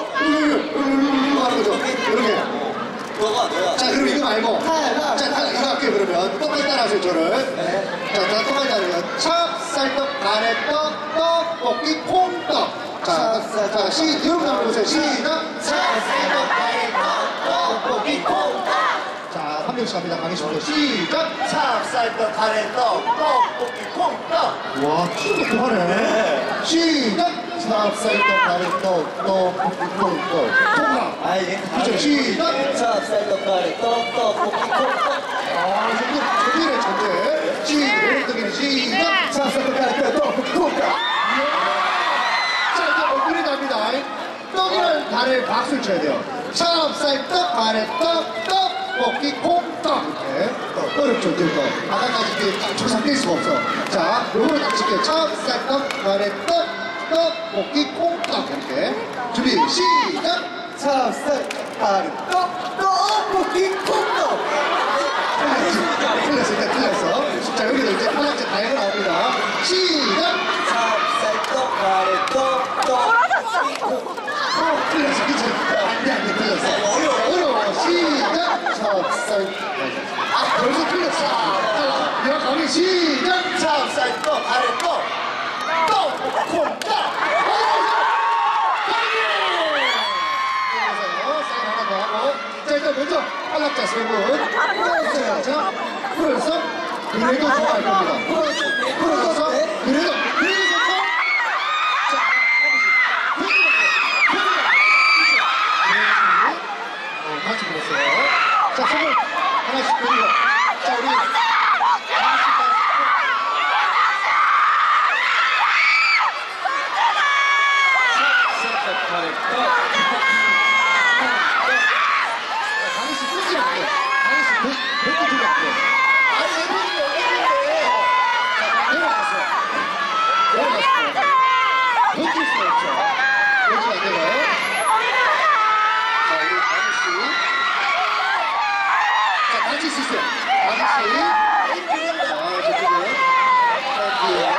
우르르르르르 하는 거죠. 이렇게. 너가 너야. 자, 그럼 이거 말고. 자, 탈락. 이거 할게요, 그러면. 똑같이 따라하세요, 저를. 자, 자, 똑같이 따라해요. 찹쌀떡, 가래떡, 떡볶이, 콩떡. 자, 자, 시, 여러분 한번 해보세요. 시작. 찹쌀떡, 가래떡, 떡볶이, 콩떡. 자, 한 명씩 합니다. 강희씨부터 시작. 찹쌀떡, 가래떡, 떡볶이, 콩떡. 와, 키도 그하네 시작. 가래떡, 떡볶이, 콩떡. 콩떡. 아, 이게 그죠, 시작. 찹쌀떡, 가래떡, 떡볶이, 콩떡. 아, 저거 저기네, 저게. 시작. 시작. 찹쌀떡, 가래떡, 떡볶이, 콩떡. 자, 이제 얼굴이 갑니다. 떡이랑 가래에 박수를 쳐야 돼요. 찹쌀떡, 가래떡, 떡볶이, 콩떡. 이렇게. 어, 어렵죠, 또. 아까까지 이렇게 조상될 수가 없어. 자, 요거를 딱 칠게요. 찹쌀떡, 가래떡, 떡볶이, 콩떡. 이렇게. 준비, 시작. 찹쌀, 가루, 떡, 떡볶이, 콩떡. 틀렸어, 이제 틀렸어. 자, 여기도 이제 탈락자 다양한 나옵니다. 시작. 찹쌀떡, 가래떡, 떡볶이, 콩떡. 어, 틀렸어, 괜찮아. 안 돼, 안 돼, 틀렸어. 어려워. 어려워. 시작. 찹쌀. 아, 벌써 틀렸어. 자, 가면 시작. 찹쌀떡, 가래떡, 자, 일단 먼저 탈락자 세 분. 풀어주세요. 자, 풀어서 그래도 좋아할 겁니다. 풀어서 그래도, 그래도 좋고. 자, 한 번씩. 어, 같이 불었어요. 자, 손을 하나씩 돌리고. 강희씨 끊지 않고 강희씨 백도 들어 안 해보는 게 어디에요?